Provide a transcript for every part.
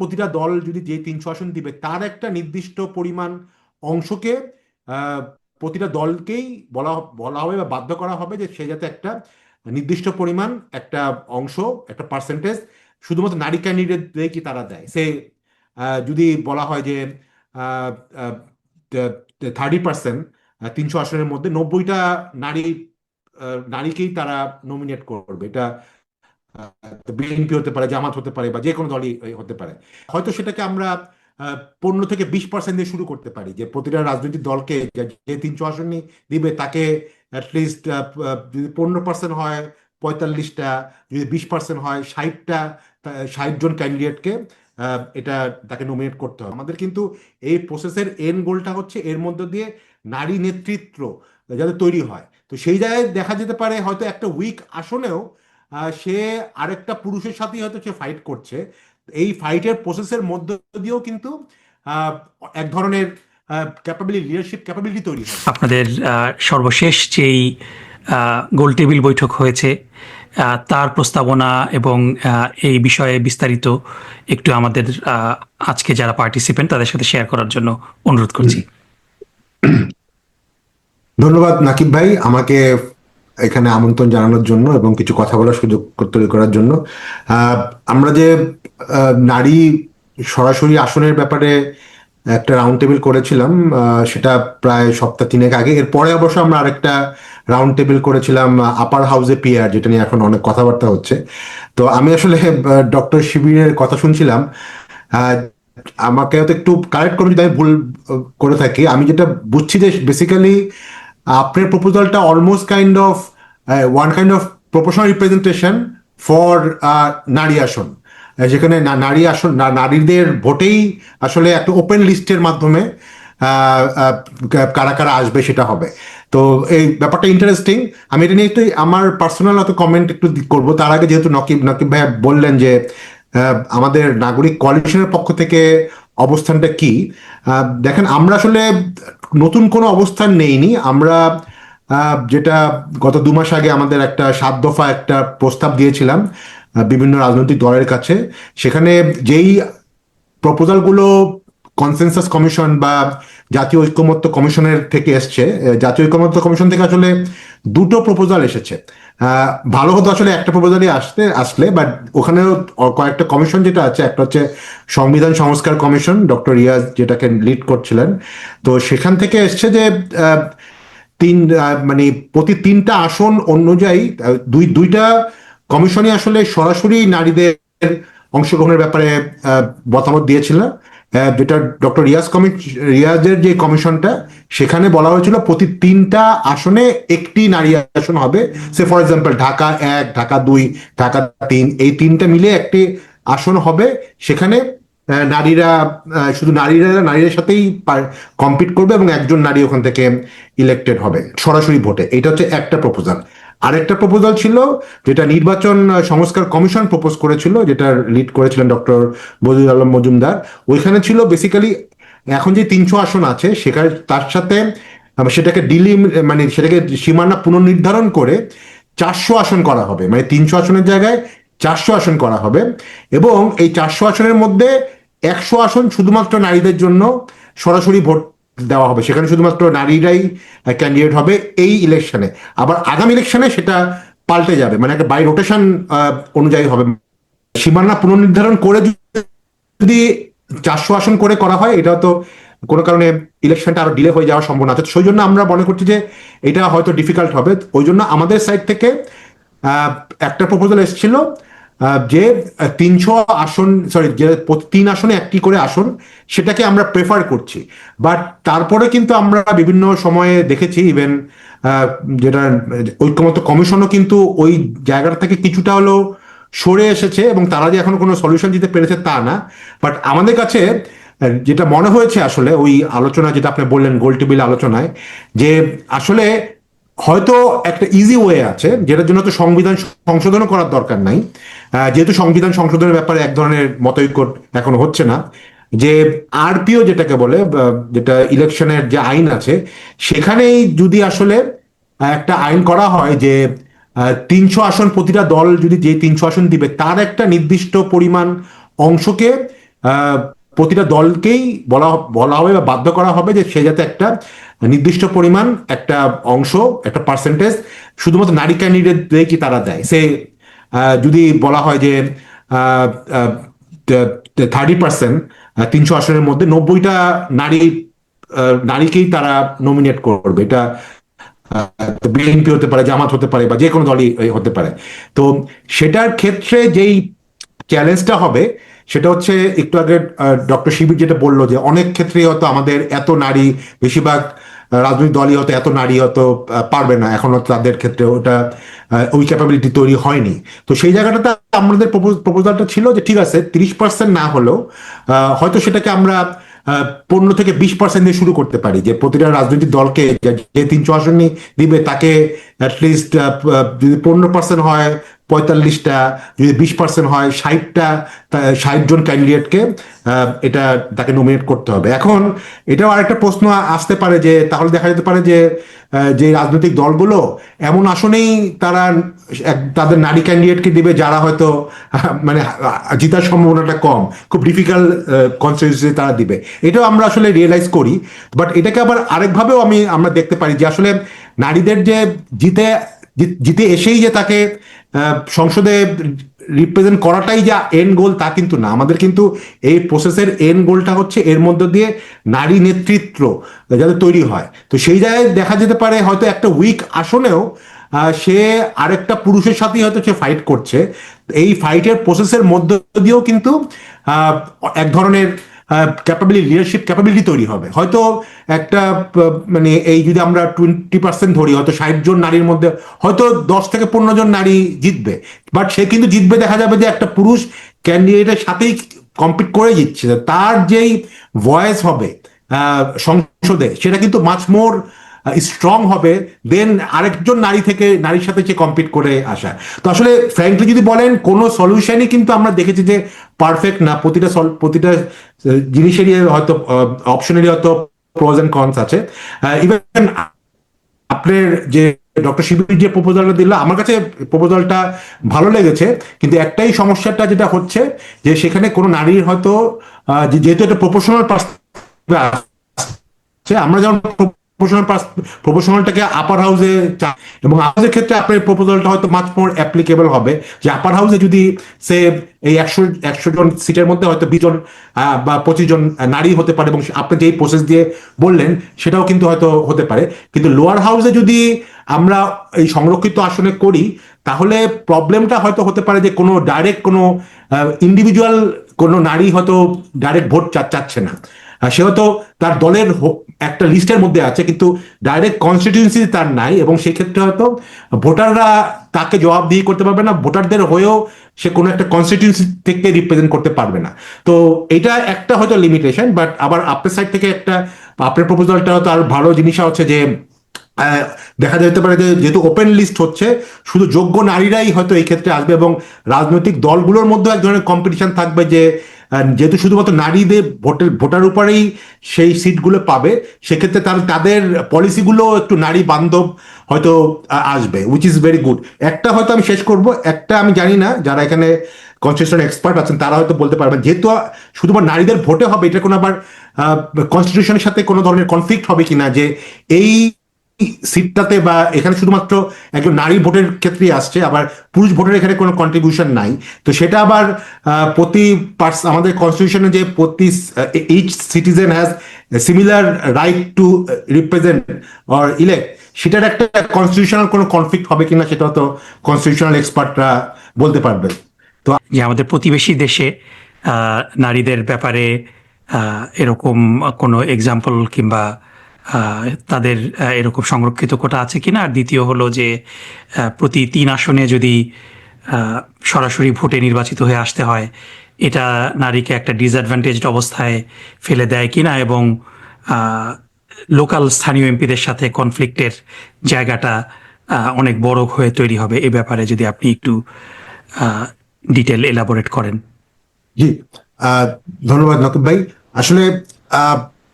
প্রতিটা দল যদি যে তিনশো আসন দিবে, তার একটা নির্দিষ্ট পরিমাণ অংশকে প্রতিটা দলকেই বলা বলা হবে বা বাধ্য করা হবে যে সে যাতে একটা নির্দিষ্ট পরিমাণ একটা অংশ, একটা পার্সেন্টেজ শুধুমাত্র নারী ক্যান্ডিডেটদের কি তারা দেয়। সে যদি বলা হয় যে থার্টি পার্সেন্ট তিনশো আসনের মধ্যে নব্বইটা নারী নারীকেই তারা নমিনেট করবে। এটা বিএনপি হতে পারে, জামাত হতে পারে বা যে কোনো দলই হতে পারে। হয়তো সেটাকে আমরা পনেরো থেকে বিশ পার্সেন্ট দিয়ে শুরু করতে পারি যে প্রতিটা রাজনৈতিক দলকে যে- তিনশো আসনই দিবে, তাকে অ্যাটলিস্ট যদি পনেরো পার্সেন্ট হয়, পঁয়তাল্লিশটা, যদি বিশ পার্সেন্ট হয়, ষাটটা ষাট জন ক্যান্ডিডেটকে এটা তাকে নমিনেট করতে হবে। আমাদের কিন্তু এই প্রসেসের এন গোলটা হচ্ছে এর মধ্য দিয়ে নারী নেতৃত্ব যাতে তৈরি হয়। তো সেই জায়গায় দেখা যেতে পারে হয়তো একটা উইক আসনেও সে আরেকটা পুরুষের সাথেই হয়তো সে ফাইট করছে। এই ফাইটের প্রসেসের মধ্য দিয়েও কিন্তু এক ধরনের ক্যাপাবিলিটি লিডারশিপ ক্যাপাবিলিটি তৈরি হয়। আপনাদের সর্বশেষ যেই গোল টেবিল বৈঠক হয়েছে তার প্রস্তাবনা এবং এই বিষয়ে বিস্তারিত একটু আমাদের আজকে যারা পার্টিসিপেন্ট তাদের সাথে শেয়ার করার জন্য অনুরোধ করছি। ধন্যবাদ নাকিব ভাই। আমাকে এখানে আমন্ত্রণ জানানোর জন্য এবং কিছু কথা বলার সুযোগ তৈরি করার জন্য। আমরা যে নারী সরাসরি আসনের ব্যাপারে একটা রাউন্ড টেবিল করেছিলাম সেটা প্রায় সপ্তাহ তিনেক আগে। এরপরে অবশ্য আমরা আরেকটা রাউন্ড টেবিল করেছিলাম আপার হাউসে পিয়ার যেটা নিয়ে এখন অনেক কথাবার্তা হচ্ছে। তো আমি আসলে ডক্টর শিবিরের কথা শুনছিলাম। আমাকে হয়তো একটু কারেক্ট করুন, যদি আমি ভুল করে থাকি। আমি যেটা বুঝছি যে বেসিক্যালি আপনার প্রপোজালটা almost kind of one kind of proportional representation for নারী আসন. যেখানে না- নারী আসন নারীদের ভোটেই আসলে একটা ওপেন লিস্টের মাধ্যমে আহ, আহ, কারা কারা আসবে সেটা হবে। তো এই ব্যাপারটা ইন্টারেস্টিং আমি এটা নিয়ে একটু আমার পার্সোনাল অত কমেন্ট একটু করব। তার আগে যেহেতু নকিব নকিব ভাই বললেন যে আমাদের নাগরিক কোয়ালিশনের পক্ষ থেকে অবস্থানটা কি? দেখেন আমরা আসলে নতুন কোনো অবস্থান নেইনি। আমরা যেটা গত দু মাস আগে আমাদের একটা সাত দফা একটা প্রস্তাব দিয়েছিলাম বিভিন্ন রাজনৈতিক দলের কাছে। সেখানে যেই প্রপোজালগুলো কনসেনসাস কমিশন বা জাতীয় ঐক্যমত্য কমিশনের থেকে এসছে জাতীয় ঐক্যমত্য কমিশন থেকে আসলে দুটো প্রপোজাল এসেছে। ভালো হতো আসলে একটা প্রপোজালই আসতে, আসলে বাট ওখানেও কয়েকটা কমিশন যেটা আছে, একটা হচ্ছে সংবিধান সংস্কার কমিশন ডক্টর রিয়াজ যেটাকে লিড করছিলেন। তো সেখান থেকে এসছে যে তিন মানে প্রতি তিনটা আসন অনুযায়ী দুই, দুইটা কমিশনই আসলে সরাসরি নারীদের অংশগ্রহণের ব্যাপারে মতামত দিয়েছিল। যেটা ডক্টর রিয়াজ কমি রিয়াজের যে কমিশনটা, সেখানে বলা হয়েছিল প্রতি তিনটা আসনে একটি নারী আসন হবে। সে, ফর এক্সাম্পল, ঢাকা এক, ঢাকা দুই, ঢাকা তিন, এই তিনটা মিলে একটি আসন হবে। সেখানে নারীরা আহ, শুধু নারীরা নারীদের সাথেই কম্পিট করবে এবং একজন নারী ওখান থেকে ইলেক্টেড হবে সরাসরি ভোটে। এটা হচ্ছে একটা প্রপোজাল আরেকটা প্রপোজাল ছিল যেটা নির্বাচন সংস্কার কমিশন প্রপোজ করেছিল যেটা লিড করেছিলেন ডক্টর বদিউল আলম মজুমদার। ওইখানে ছিল বেসিক্যালি এখন যে তিনশো আসন আছে সেখানে তার সাথে সেটাকে ডিলি মানে সেটাকে সীমানা পুনর্নির্ধারণ করে চারশো আসন করা হবে। মানে তিনশো আসনের জায়গায় চারশো আসন করা হবে এবং এই চারশো আসনের মধ্যে একশো আসন শুধুমাত্র নারীদের জন্য সরাসরি ভোট দেওয়া হবে। সেখানে শুধুমাত্র নারীরাই ক্যান্ডিডেট হবে এই ইলেকশনে আবার আগামী ইলেকশনে সেটা পাল্টে যাবে। মানে একটা বাই রোটেশন অনুযায়ী হবে। সীমানা পুনর্নির্ধারণ করে যদি চারশো আসন করে করা হয়, এটা তো কোনো কারণে ইলেকশনটা আরও ডিলে হয়ে যাওয়ার সম্ভাবনা আছে। সেই জন্য আমরা মনে করছি যে এটা হয়তো ডিফিকাল্ট হবে। ওই জন্য আমাদের সাইড থেকে একটা প্রপোজাল এসেছিল যে তিনশো আসন সরি যে তিন আসনে একটি করে আসন, সেটাকে আমরা প্রেফার করছি। বাট তারপরে কিন্তু আমরা বিভিন্ন সময়ে দেখেছি ইভেন যেটা, ঐক্যমত্য কমিশনও কিন্তু ওই জায়গাটা থেকে কিছুটা হলেও সরে এসেছে এবং তারা যে এখন কোনো সলিউশন দিতে পেরেছে তা না। বাট আমাদের কাছে, যেটা মনে হয়েছে আসলে, ওই আলোচনা যেটা আপনি বললেন গোল টেবিল আলোচনায়, যে আসলে হয়তো একটা ইজি ওয়ে আছে, যেটার জন্য তো সংবিধান সংশোধনও করার দরকার নাই। যেহেতু সংবিধান সংশোধনের ব্যাপারে এক ধরনের মতৈক্য এখন হচ্ছে না, যে আরপিও যেটাকে বলে যেটা ইলেকশনের যে আইন আছে, সেখানেই যদি আসলে একটা আইন করা হয় যে তিনশো আসন প্রতিটা দল যদি যে তিনশো আসন দিবে, তার একটা নির্দিষ্ট পরিমাণ অংশকে প্রতিটা দলকেই বলা বলা হবে বা বাধ্য করা হবে যে সে যাতে একটা নির্দিষ্ট পরিমাণ একটা অংশ, একটা পার্সেন্টেজ শুধুমাত্র নারী ক্যান্ডিডেট কি তারা দেয়? সে যদি বলা হয় যে থার্টি পার্সেন্ট তিনশো আসনের মধ্যে নব্বইটা নারী নারীকেই তারা নমিনেট করবে। এটা বিএনপি হতে পারে, জামাত হতে পারে বা যে কোনো দলই হতে পারে। তো সেটার ক্ষেত্রে যেই চ্যালেঞ্জটা হবে, সেটা হচ্ছে একটু আগে ডক্টর শিবির যেটা বলল যে, অনেক ক্ষেত্রে হয়তো আমাদের এত নারী, বেশিরভাগ রাজনৈতিক দলই হয়তো এত নারী হয়তো পারবে না। এখনও তাদের ক্ষেত্রে ওটা ওই ক্যাপাবিলিটি তৈরি হয়নি। তো সেই জায়গাটাতে আমাদের প্রপোজালটা ছিল যে ঠিক আছে, তিরিশ পার্সেন্ট না হলেও হয়তো সেটাকে আমরা পনেরো থেকে বিশ পার্সেন্ট দিয়ে শুরু করতে পারি। যে প্রতিটা রাজনৈতিক দলকে যে তিনশো আসনই দিবে, তাকে অ্যাটলিস্ট যদি পনেরো পার্সেন্ট হয় পঁয়তাল্লিশটা, যদি বিশ পার্সেন্ট হয়, ষাটটা ষাট জন ক্যান্ডিডেটকে এটা তাকে নমিনেট করতে হবে। এখন এটাও আরেকটা প্রশ্ন আসতে পারে যে, তাহলে দেখা যেতে পারে যে যে রাজনৈতিক দলগুলো এমন আসনেই তারা তাদের নারী ক্যান্ডিডেটকে দিবে যারা হয়তো মানে জিতার সম্ভাবনাটা কম। খুব ডিফিকাল্ট কনস্টিটিউন্সি তারা দিবে। এটাও আমরা আসলে রিয়েলাইজ করি। বাট এটাকে আবার আরেকভাবেও আমি, আমরা দেখতে পারি যে, আসলে নারীদের যে জিতে জিতে এসেই যে তাকে সংসদে রিপ্রেজেন্ট করাটাই যা এন্ড গোল তা কিন্তু না। আমাদের কিন্তু এই প্রসেসের এন্ড গোলটা হচ্ছে এর মধ্য দিয়ে নারী নেতৃত্ব যাতে তৈরি হয়। তো সেই জায়গায় দেখা যেতে পারে হয়তো একটা উইক আসনেও সে আরেকটা পুরুষের সাথেই হয়তো সে ফাইট করছে। এই ফাইটের প্রসেসের মধ্য দিয়েও কিন্তু এক ধরনের ক্যাপাবিলিটি লিডারশিপ ক্যাপাবিলিটি তৈরি হবে। হয়তো একটা মানে এই যদি আমরা টোয়েন্টি পার্সেন্ট ধরি, হয়তো ষাট জন নারীর মধ্যে, হয়তো দশ থেকে পনেরো জন নারী জিতবে। বাট সে কিন্তু জিতবে, দেখা যাবে যে একটা পুরুষ ক্যান্ডিডেটের সাথেই কম্পিট করে জিতছে। তার যেই ভয়েস হবে সংসদে, সেটা কিন্তু মাছ মোর স্ট্রং হবে দেন আরেকজন নারী থেকে নারীর সাথে সে কম্পিট করে আসা। তো আসলে ফ্র্যাঙ্কলি যদি বলেন, কোনো সলিউশনই কিন্তু আমরা দেখেছি যে পারফেক্ট না। প্রতিটা প্রতিটা জিনিসেরই হয়তো অপশনেরই হয়তো প্রোজ এন্ড কনস আছে। ইভেন আপনার যে ডক্টর শিবির যে প্রপোজালটা দিল, আমার কাছে প্রপোজালটা ভালো লেগেছে, কিন্তু একটাই সমস্যাটা যেটা হচ্ছে যে সেখানে কোনো নারীর হয়তো যেহেতু একটা প্রপোর্শনাল আমরা যেমন প্রপোর্শনাল প্রপোর্শনালটাকে আপার হাউসে এবং হাউসের ক্ষেত্রে আপনার প্রপোজালটা হয়তো মাছ মোর অ্যাপ্লিকেবল হবে। যে আপার হাউসে যদি সে এই একশো একশো জন সিটের মধ্যে হয়তো বিশ জন বা পঁচিশ জন নারী হতে পারে, এবং আপনি যেই প্রসেস দিয়ে বললেন, সেটাও কিন্তু হয়তো হতে পারে। কিন্তু লোয়ার হাউসে যদি আমরা এই সংরক্ষিত আসনে করি, তাহলে প্রবলেমটা হয়তো হতে পারে যে কোনো ডাইরেক্ট কোনো ইন্ডিভিজুয়াল কোনো নারী হয়তো ডাইরেক্ট ভোট চাচ্ছে না। সে হয়তো তার দলের একটা লিস্টের মধ্যে আছে, কিন্তু ডাইরেক্ট কনস্টিটিউন্সি তার নাই এবং সেক্ষেত্রে হয়তো ভোটাররা তাকে জবাবদিহি করতে পারবে না, ভোটারদের হয়েও সে কোনো একটা কনস্টিটিউন্সি থেকে রিপ্রেজেন্ট করতে পারবে না। তো এটা একটা হয়তো লিমিটেশন বাট আবার আপনার সাইড থেকে একটা আপনার প্রপোজালটা হয়তো আর ভালো জিনিস হচ্ছে যে দেখা যেতে পারে যে যেহেতু ওপেন লিস্ট হচ্ছে, শুধু যোগ্য নারীরাই হয়তো এই ক্ষেত্রে আসবে এবং রাজনৈতিক দলগুলোর মধ্যে এক ধরনের কম্পিটিশন থাকবে যে যেহেতু শুধুমাত্র নারীদের ভোটের, ভোটার উপরেই সেই সিটগুলো পাবে, সেক্ষেত্রে তার, তাদের পলিসিগুলো একটু নারী বান্ধব হয়তো আসবে উইচ ইজ ভেরি গুড একটা হয়তো আমি শেষ করব, একটা আমি জানি না, যারা এখানে কনস্টিটিউশন এক্সপার্ট আছেন, তারা হয়তো বলতে পারবেন। যেহেতু শুধুমাত্র নারীদের ভোটে হবে, এটা কোনো আবার কনস্টিটিউশনের সাথে কোনো ধরনের কনফ্লিক্ট হবে কিনা, যে এই সিটটাতে বা এখানে শুধুমাত্র একজন নারী ভোটের ক্ষেত্রেই আসছে, আবার পুরুষ ভোটের এখানে কোনো কন্ট্রিবিউশন নাই। তো সেটা আবার প্রতি পার্স- আমাদের কনস্টিটিউশনে যে প্রতি each citizen has similar right to represent or elect সেটার একটা কনস্টিটিউশনাল কোনো কনফ্লিক্ট হবে কিনা সেটা তো কনস্টিটিউশনাল এক্সপার্টরা বলতে পারবে। তো আমাদের প্রতিবেশী দেশে নারীদের ব্যাপারে এরকম কোনো এক্সাম্পল কিংবা তাদের এরকম সংরক্ষিত কোটা আছে কিনা? আর দ্বিতীয় হলো যে প্রতি তিন আসনে যদি সরাসরি ভোটে নির্বাচিত হয়ে আসতে হয়, এটা নারীকে একটা ডিসঅ্যাডভান্টেজড অবস্থায় ফেলে দেয় কিনা এবং লোকাল স্থানীয় এমপিদের সাথে কনফ্লিক্টের জায়গাটা অনেক বড় হয়ে তৈরি হবে। এ ব্যাপারে যদি আপনি একটু ডিটেল এলাবোরেট করেন। জি ধন্যবাদ নকিব ভাই। আসলে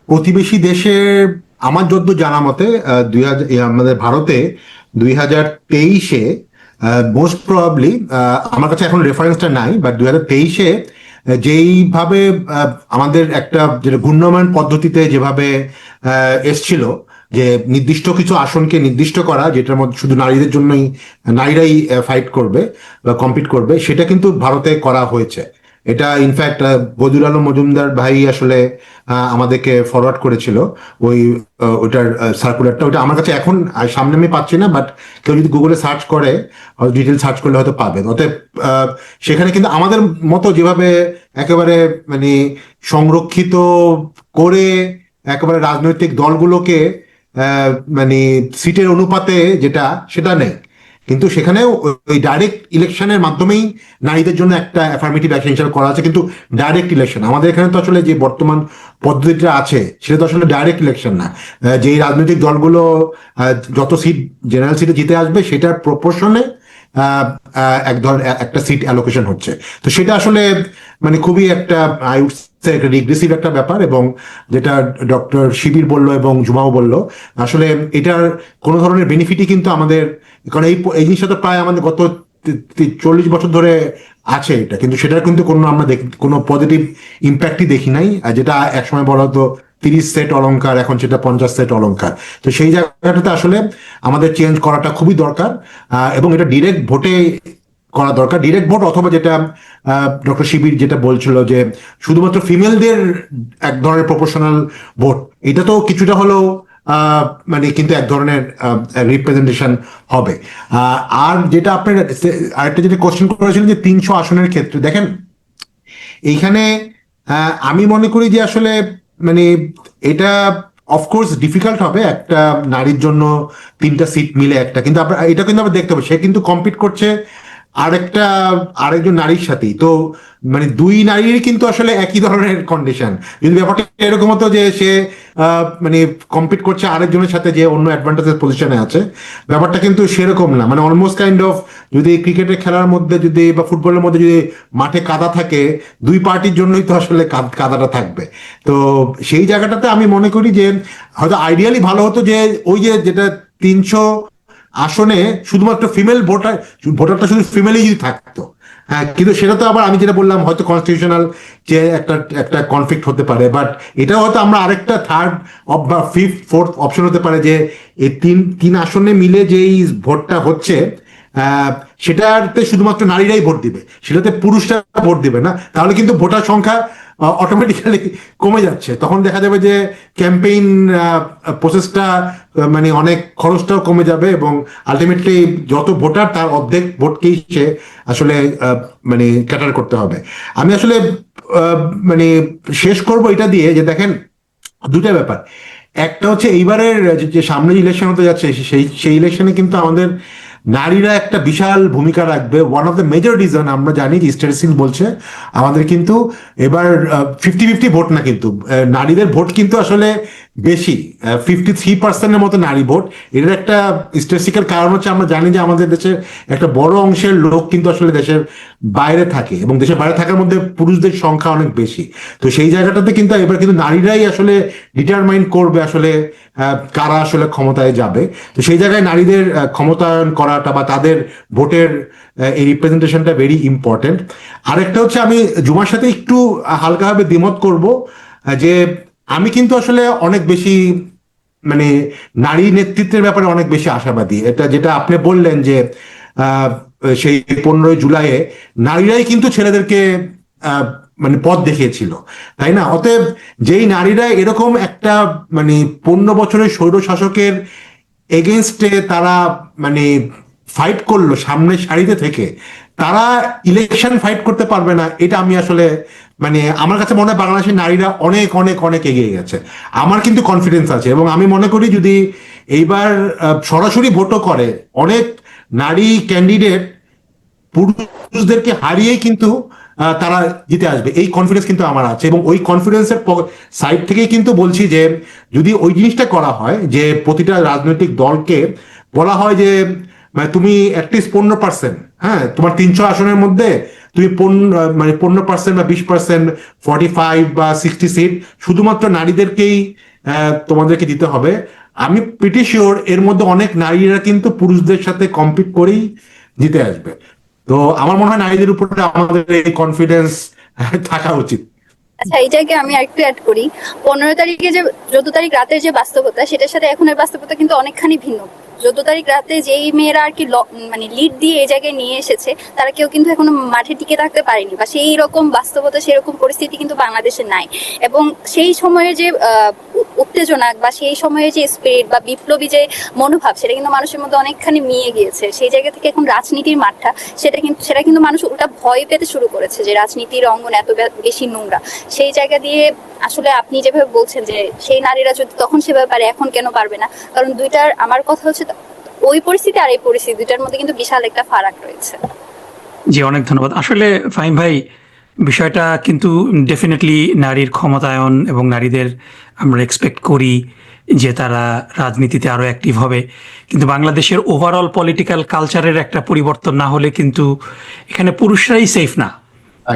প্রতিবেশী দেশের আমার যদ্দূর জানা মতে দুই হাজার আমাদের ভারতে দুই হাজার তেইশে মোস্ট প্রবাবলি আমার কাছে এখন রেফারেন্সটা নাই বাট দুই হাজার তেইশে যেইভাবে আমাদের একটা যেটা ঘূর্ণয়মান পদ্ধতিতে যেভাবে এসছিল, যে নির্দিষ্ট কিছু আসনকে নির্দিষ্ট করা, যেটার মধ্যে শুধু নারীদের জন্যই, নারীরাই ফাইট করবে বা কম্পিট করবে, সেটা কিন্তু ভারতে করা হয়েছে। এটা ইনফ্যাক্ট বদুল আলম মজুমদার ভাই আসলে আমাদেরকে ফরওয়ার্ড করেছিল। ওই আহ, ওইটার সার্কুলারটা ওটা আমার কাছে এখন সামনে আমি পাচ্ছি না বাট কেউ যদি গুগলে সার্চ করে ডিটেল সার্চ করলে হয়তো পাবেন। অতএব সেখানে কিন্তু আমাদের মতো যেভাবে একেবারে মানে সংরক্ষিত করে একেবারে রাজনৈতিক দলগুলোকে মানে সিটের অনুপাতে যেটা সেটা নেই। কিন্তু সেখানেও ওই ডাইরেক্ট ইলেকশনের মাধ্যমেই নারীদের জন্য একটা অ্যাফার্মেটিভ অ্যাকশন হিসাবে করা আছে, কিন্তু ডাইরেক্ট ইলেকশন আমাদের এখানে তো আসলে যে বর্তমান পদ্ধতিটা আছে, সেটা তো আসলে ডাইরেক্ট ইলেকশন না। যেই রাজনৈতিক দলগুলো যত সিট জেনারেল সিটে জিতে আসবে, সেটার প্রপোর্শনে এক ধরনের একটা সিট অ্যালোকেশন হচ্ছে। তো সেটা আসলে মানে খুবই একটা আই উড একটা রিগ্রেসিভ একটা ব্যাপার এবং যেটা ডক্টর শিবির বলল এবং জুমাও বলল, আসলে এটার কোনো ধরনের বেনিফিটই কিন্তু আমাদের, কারণ এই এই জিনিসটা তো প্রায় আমাদের গত চল্লিশ বছর ধরে আছে এটা, কিন্তু সেটার কিন্তু কোনো আমরা দেখি, কোনো পজিটিভ ইম্প্যাক্টই দেখি নাই। আর যেটা একসময় বলা হতো তিরিশ সেট অলংকার, এখন সেটা পঞ্চাশ সেট অলংকার। তো সেই জায়গাটাতে আসলে আমাদের চেঞ্জ করাটা খুবই দরকার এবং এটা ডিরেক্ট ভোটে করা দরকার। ডিরেক্ট ভোট অথবা যেটা ডক্টর শিবির যেটা বলছিল যে শুধুমাত্র ফিমেলদের এক ধরনের প্রপোর্শনাল ভোট এটা তো কিছুটা হলেও মানে কিন্তু এক ধরনের রিপ্রেজেন্টেশন হবে। আর যেটা আপনার আরেকটা যেটা কোশ্চেন করেছিলেন যে তিনশো আসনের ক্ষেত্রে, দেখেন, এইখানে আমি মনে করি যে আসলে মানে এটা অফকোর্স ডিফিকাল্ট হবে একটা নারীর জন্য তিনটা সিট মিলে একটা, কিন্তু আমরা এটা কিন্তু আমরা দেখতে পাবো, সে কিন্তু কম্পিট করছে আরেকটা, আরেকজন নারীর সাথেই। তো মানে দুই নারীরই কিন্তু আসলে একই ধরনের কন্ডিশন যদি ব্যাপারটা এরকম হতো যে সে মানে কম্পিট করছে আরেকজনের সাথে যে অন্য অ্যাডভান্টেজের পজিশনে আছে, ব্যাপারটা কিন্তু সেরকম না। মানে অলমোস্ট কাইন্ড অফ যদি ক্রিকেটের খেলার মধ্যে যদি বা ফুটবলের মধ্যে যদি মাঠে কাদা থাকে, দুই পার্টির জন্যই তো আসলে কাদাটা থাকবে। তো সেই জায়গাটাতে আমি মনে করি যে, হয়তো আইডিয়ালি ভালো হতো যে ওই যে যেটা তিনশো আসনে শুধুমাত্র ফিমেল ভোটার ভোটারটা শুধু ফিমেলই যদি থাকতো। হ্যাঁ কিন্তু সেটা তো আবার আমি যেটা বললাম, হয়তো কনস্টিটিউশনাল যে একটা একটা কনফ্লিক্ট হতে পারে বাট এটা হয়তো আমরা আরেকটা থার্ড বা ফিফথ ফোর্থ অপশন হতে পারে যে এই তিন তিন আসনে মিলে যেই ভোটটা হচ্ছে সেটাতে শুধুমাত্র নারীরাই ভোট দিবে। সেটাতে পুরুষরা ভোট দিবে না। তাহলে কিন্তু ভোটার সংখ্যা অটোমেটিক্যালি কমে যাচ্ছে। তখন দেখা যাবে যে ক্যাম্পেইন প্রসেসটা মানে অনেক খরচটাও কমে যাবে এবং আলটিমেটলি যত ভোটার তার অর্ধেক ভোটকেই সে আসলে মানে ক্যাটার করতে হবে। আমি আসলে মানে শেষ করব এটা দিয়ে যে দেখেন দুটা ব্যাপার। একটা হচ্ছে এইবারের যে- সামনে ইলেকশন হতে যাচ্ছে সেই সেই ইলেকশনে কিন্তু আমাদের নারীরা একটা বিশাল ভূমিকা রাখবে। One of the major reason আমরা জানি যে স্ট্যাটিস্টিক্স বলছে, আমাদের কিন্তু এবার ফিফটি ফিফটি ভোট না কিন্তু। নারীদের ভোট কিন্তু আসলে বেশি ফিফটি থ্রি পার্সেন্টের মতো নারী ভোট। এটার একটা স্ট্যাটিস্টিক্যাল কারণ হচ্ছে আমরা জানি যে আমাদের দেশের একটা বড় অংশের লোক কিন্তু আসলে দেশের বাইরে থাকে এবং দেশের বাইরে থাকার মধ্যে পুরুষদের সংখ্যা অনেক বেশি। তো সেই জায়গাটাতে কিন্তু এবার কিন্তু নারীরাই আসলে ডিটারমাইন করবে আসলে কারা আসলে ক্ষমতায় যাবে। তো সেই জায়গায় নারীদের ক্ষমতায়ন করাটা বা তাদের ভোটের এই রিপ্রেজেন্টেশনটা ভেরি ইম্পর্টেন্ট আরেকটা হচ্ছে আমি জুমার সাথে একটু হালকাভাবে দ্বিমত করব যে আমি কিন্তু আসলে অনেক বেশি মানে নারী নেতৃত্বের ব্যাপারে অনেক বেশি আশাবাদী। এটা যেটা আপনি বললেন যে সেই পনেরোই জুলাইয়ে নারীরাই কিন্তু ছেলেদেরকে মানে পথ দেখিয়েছিল, তাই না? অতএব যেই নারীরা এরকম একটা মানে পনেরো বছরের স্বৈর শাসকের এগেনস্টে তারা মানে ফাইট করল সামনে সারিতে থেকে, তারা ইলেকশন ফাইট করতে পারবে না, এটা আমি আসলে মানে আমার কাছে মনে হয় বাংলাদেশের নারীরা অনেক অনেক অনেক এগিয়ে গেছে। আমার কিন্তু কনফিডেন্স আছে এবং আমি মনে করি যদি এইবার সরাসরি ভোটও করে, অনেক নারী ক্যান্ডিডেট পুরুষদেরকে হারিয়েই কিন্তু তারা জিতে আসবে। এই কনফিডেন্স কিন্তু আমার আছে এবং ওই কনফিডেন্সের সাইড থেকেই কিন্তু বলছি যে, যদি ওই জিনিসটা করা হয় যে প্রতিটা রাজনৈতিক দলকে বলা হয় যে মানে তুমি অ্যাটলিস্ট পনেরো পার্সেন্ট হ্যাঁ তোমার তিনশো আসনের মধ্যে তুমি মানে পনেরো পার্সেন্ট বা বিশ পার্সেন্ট ফর্টি ফাইভ বা সিক্সটি সিট শুধুমাত্র নারীদেরকেই তোমাদেরকে দিতে হবে। আমি প্রিটি শিওর এর মধ্যে অনেক নারীরা কিন্তু পুরুষদের সাথে কম্পিট করেই জিতে আসবে। তো আমার মনে হয় নারীদের উপরে আমাদের এই কনফিডেন্স থাকা উচিত। আচ্ছা এইটাকে আমি আরেকটু অ্যাড করি। পনেরো তারিখে যে, চোদ্দ তারিখ রাতের যে বাস্তবতা, সেটার সাথে এখনের বাস্তবতা কিন্তু অনেকখানি ভিন্ন। চোদ্দ তারিখ রাতে যেই মেয়েরা আর কি মানে লিড দিয়ে এই জায়গায় নিয়ে এসেছে, তারা কেউ কিন্তু এখনও মাঠে টিকে থাকতে পারেনি বা সেই রকম বাস্তবতা সেরকম পরিস্থিতি কিন্তু বাংলাদেশে নাই। এবং সেই সময়ে যে উত্তেজনা বা সেই সময়ে যে স্পিরিট বা বিপ্লবী যে মনোভাব, সেটা কিন্তু মানুষের মধ্যে অনেকখানি মিয়ে গিয়েছে। সেই জায়গা থেকে এখন রাজনীতির মাঠটা, সেটা কিন্তু সেটা কিন্তু মানুষ উল্টা ভয় পেতে শুরু করেছে যে রাজনীতির অঙ্গন এত বেশি নোংরা। সেই জায়গা দিয়ে আসলে আপনি যেভাবে বলছেন যে, সেই নারীরা যদি তখন সেভাবে পারে, এখন কেন পারবে না? কারণ দুইটার, আমার কথা হচ্ছে ওই পরিস্থিতি আর এই পরিস্থিতি দুইটার মধ্যে কিন্তু বিশাল একটা ফারাক রয়েছে। জি অনেক ধন্যবাদ। আসলে ফাহিম ভাই বিষয়টা কিন্তু ডেফিনেটলি নারীর ক্ষমতায়ন এবং নারীদের আমরা এক্সপেক্ট করি যে তারা রাজনীতিতে আরও অ্যাক্টিভ হবে। কিন্তু বাংলাদেশের ওভারঅল পলিটিক্যাল কালচারের একটা পরিবর্তন না হলে কিন্তু এখানে পুরুষরাই সেফ না।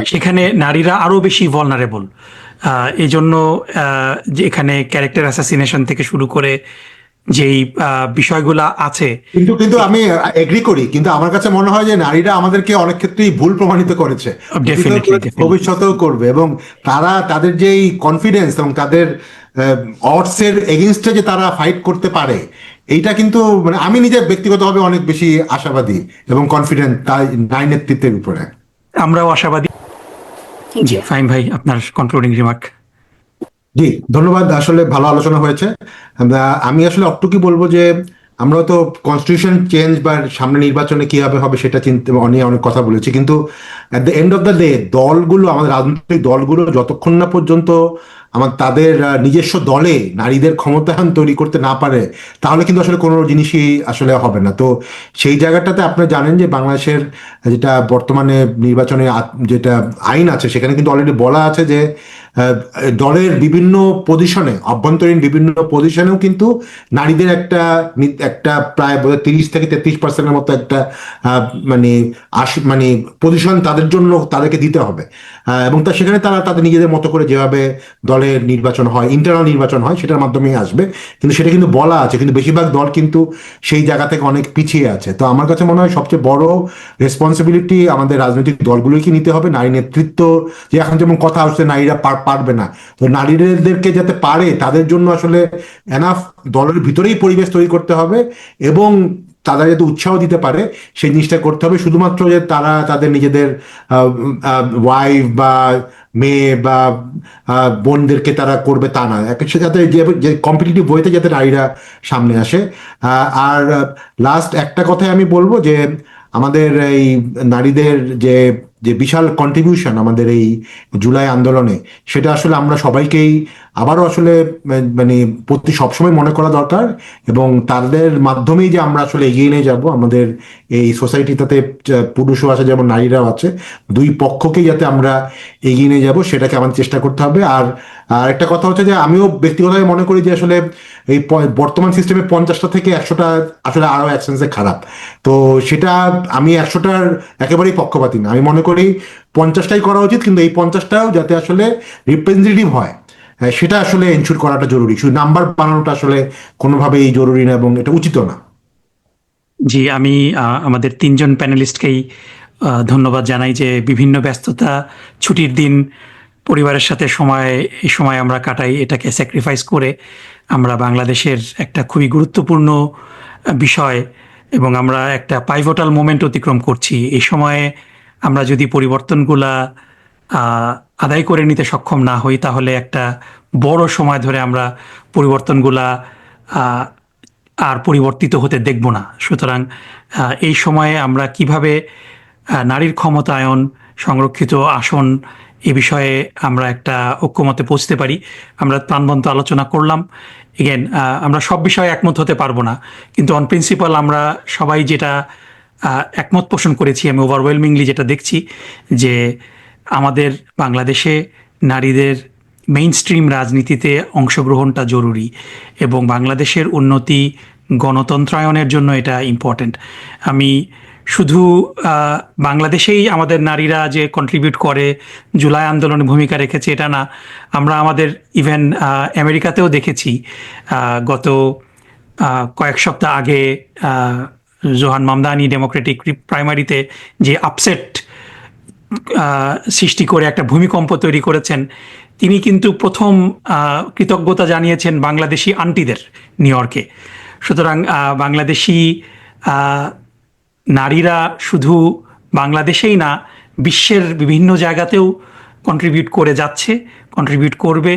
সেখানে নারীরা আরও বেশি ভলনারেবল এই জন্য আহ, যে এখানে ক্যারেক্টার অ্যাসাসিনেশন থেকে শুরু করে যেই আহ, বিষয়গুলা আছে। কিন্তু কিন্তু আমি এগ্রি করি কিন্তু আমার কাছে মনে হয় যে নারীরা আমাদেরকে অনেক ক্ষেত্রেই ভুল প্রমাণিত করেছে। Definitely. ভবিষ্যতেও করবে এবং তারা তাদের যেই কনফিডেন্স এবং তাদের অর্ডসের এগেনস্টে যে তারা ফাইট করতে পারে এইটা কিন্তু মানে আমি নিজে ব্যক্তিগতভাবে অনেক বেশি আশাবাদী এবং কনফিডেন্ট তাই নারী নেতৃত্বের উপরে। আমরাও আশাবাদী। জি ফাইন ভাই আপনার কনক্লুডিং রিমার্ক জি, ধন্যবাদ। আসলে ভালো আলোচনা হয়েছে। আমি আসলে অটুকি বলব যে, আমরা তো কনস্টিটিউশন চেঞ্জ বা সামনে নির্বাচনে কীভাবে হবে সেটা চিন্তা, নিয়ে অনেক কথা বলেছি। কিন্তু at the end of the day দলগুলো, আমাদের রাজনৈতিক দলগুলো যতক্ষণ না পর্যন্ত আমার, তাদের নিজস্ব দলে নারীদের ক্ষমতায়ন তৈরি করতে না পারে, তাহলে কিন্তু আসলে কোনো জিনিসই আসলে হবে না। তো সেই জায়গাটাতে আপনি জানেন যে, বাংলাদেশের যেটা বর্তমানে নির্বাচনে যেটা আইন আছে, সেখানে কিন্তু অলরেডি বলা আছে যে দলের বিভিন্ন পজিশনে অভ্যন্তরীণ বিভিন্ন পজিশনেও কিন্তু নারীদের একটা একটা প্রায় তিরিশ থেকে তেত্রিশ পার্সেন্টের মতো একটা মানে আশি মানে পজিশন তাদের জন্য তাদেরকে দিতে হবে। এবং তা সেখানে তারা তাদের নিজেদের মতো করে যেভাবে দলের নির্বাচন হয় ইন্টারনাল নির্বাচন হয়, সেটার মাধ্যমেই আসবে। কিন্তু সেটা কিন্তু বলা আছে, কিন্তু বেশিরভাগ দল কিন্তু সেই জায়গা থেকে অনেক পিছিয়ে আছে। তো আমার কাছে মনে হয় সবচেয়ে বড় রেসপন্সিবিলিটি আমাদের রাজনৈতিক দলগুলোকে নিতে হবে। নারী নেতৃত্ব, যে এখন যেমন কথা হচ্ছে, নারীরা পার- পারবে না। তো নারীদেরকে যাতে পারে, তাদের জন্য আসলে এনাফ দলের ভিতরেই পরিবেশ তৈরি করতে হবে এবং তারা যাতে উৎসাহ দিতে পারে, সেই জিনিসটা করতে হবে। শুধুমাত্র যে তারা তাদের নিজেদের ওয়াইফ বা মেয়ে বা বোনদেরকে তারা করবে তা না। যাতে যে কম্পিটিটিভ বইতে যাতে নারীরা সামনে আসে। আর লাস্ট একটা কথাই আমি বলব যে, আমাদের এই নারীদের যে যে বিশাল কন্ট্রিবিউশন আমাদের এই জুলাই আন্দোলনে সেটা আসলে আমরা সবাইকেই আবারও আসলে মানে প্রতি সবসময় মনে করা দরকার এবং তাদের মাধ্যমেই যে আমরা আসলে এগিয়ে নিয়ে যাব আমাদের এই সোসাইটিটাতে পুরুষও আছে যেমন নারীরাও আছে দুই পক্ষকেই যাতে আমরা এগিয়ে নিয়ে যাব সেটাকে আমাদের চেষ্টা করতে হবে। আর আর একটা কথা হচ্ছে যে আমিও ব্যক্তিগতভাবে মনে করি যে আসলে এই বর্তমান সিস্টেমে পঞ্চাশটা থেকে একশোটা আসলে আরও একসেন্সে খারাপ। তো সেটা আমি একশোটার একেবারেই পক্ষপাতি না। আমি মনে করি পঞ্চাশটাই করা উচিত কিন্তু এই পঞ্চাশটাও যাতে আসলে রিপ্রেজেন্টেটিভ হ্যাঁ, সেটা আসলে এনশিওর করাটা জরুরি। শুধু নাম্বার বানানোটা আসলে কোনোভাবেই জরুরি না এবং এটা উচিত না। জি, আমি আমাদের তিনজন প্যানেলিস্টকেই ধন্যবাদ জানাই যে বিভিন্ন ব্যস্ততা, ছুটির দিন, পরিবারের সাথে সময়, এই সময় আমরা কাটাই, এটাকে স্যাক্রিফাইস করে আমরা বাংলাদেশের একটা খুবই গুরুত্বপূর্ণ বিষয় এবং আমরা একটা পাইভোটাল মোমেন্ট অতিক্রম করছি। এই সময়ে আমরা যদি পরিবর্তনগুলা আদায় করে নিতে সক্ষম না হই, তাহলে একটা বড় সময় ধরে আমরা পরিবর্তনগুলা আর পরিবর্তিত হতে দেখব না। সুতরাং এই সময়ে আমরা কীভাবে নারীর ক্ষমতায়ন সংরক্ষিত আসন এ বিষয়ে আমরা একটা ঐক্যমতে পৌঁছতে পারি, আমরা প্রাণবন্ত আলোচনা করলাম। এগেন আমরা সব বিষয়ে একমত হতে পারব না। কিন্তু অন প্রিন্সিপাল আমরা সবাই যেটা একমত পোষণ করেছি, আমি ওভারওয়েলমিংলি যেটা দেখছি যে আমাদের বাংলাদেশে নারীদের মেইন স্ট্রিম রাজনীতিতে অংশগ্রহণটা জরুরি এবং বাংলাদেশের উন্নতি গণতন্ত্রায়নের জন্য এটা ইম্পর্ট্যান্ট আমি শুধু বাংলাদেশেই আমাদের নারীরা যে কন্ট্রিবিউট করে, জুলাই আন্দোলনে ভূমিকা রেখেছে এটা না, আমরা আমাদের ইভেন আমেরিকাতেও দেখেছি গত কয়েক সপ্তাহ আগে জোহান মামদানি ডেমোক্রেটিক প্রাইমারিতে যে আপসেট সৃষ্টি করে একটা ভূমিকম্প তৈরি করেছেন। তিনি কিন্তু প্রথম কৃতজ্ঞতা জানিয়েছেন বাংলাদেশি আন্টিদের নিউ ইয়র্কে। সুতরাং বাংলাদেশি নারীরা শুধু বাংলাদেশেই না, বিশ্বের বিভিন্ন জায়গাতেও কন্ট্রিবিউট করে যাচ্ছে কন্ট্রিবিউট করবে।